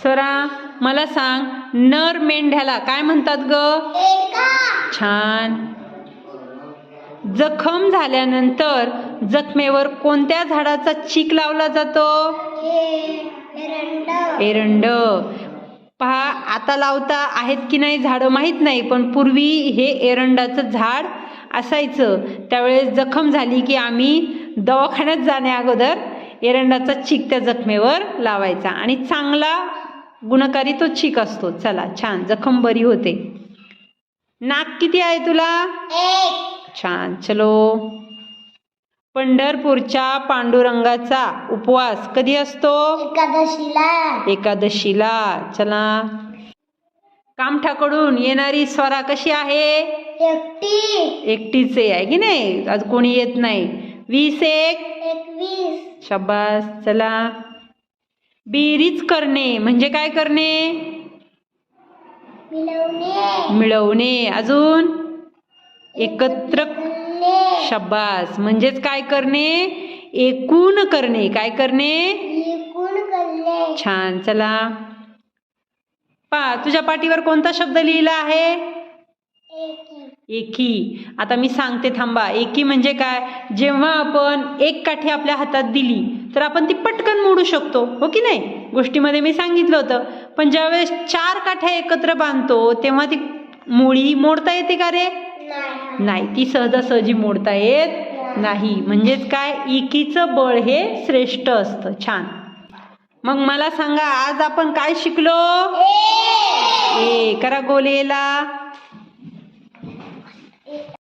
स्वरा मला सांग नर मेंढ्याला काय म्हणतात ग? छान. जखम झाल्यानंतर जखमेवर कोणत्या झाडाचा चीक लावला जातो? एरंड. पहा आता लावता आहेत की नाही झाडं माहीत नाही पण पूर्वी हे एरंडाचं झाड असायचं. त्यावेळेस जखम झाली की आम्ही दवाखान्यात जाण्या अगोदर एरंडाचा चीक त्या जखमेवर लावायचा. आणि चांगला गुणकारी तो चीक असतो. चला छान. जखम बरी होते. नाक किती आहे तुला? छान. चलो. पंढरपूरच्या पांडुरंगाचा उपवास कधी असतो? एकादशीला. एकादशीला. चला. कामठाकडून येणारी स्वरा कशी आहे? एकटी. एकटीच आहे की नाही? आज कोणी येत नाही. वीस एक? एकवीस. शब्बास चला. बेरीज करणे. म्हणजे काय करणे? मिळवणे. अजून? एकत्र शब्बास. म्हणजेच काय करणे? एकूण करणे. काय करणे? छान. चला. पा तुझ्या पाठीवर कोणता शब्द लिहिला आहे? एकी. आता मी सांगते थांबा. एकी म्हणजे काय? जेव्हा आपण एक काठी आपल्या हातात दिली तर आपण ती पटकन मोडू शकतो. हो की नाही? गोष्टीमध्ये मी सांगितलं होतं. पण ज्यावेळेस चार काठ्या एकत्र बांधतो तेव्हा ती मुळी मोडता येते का रे? नाही. नाही. ती सहजासहजी मोडता येत नाही. म्हणजेच काय? एकीचं बळ हे श्रेष्ठ असतं. छान. मग मला सांगा आज आपण काय शिकलो? ए करा गोलेला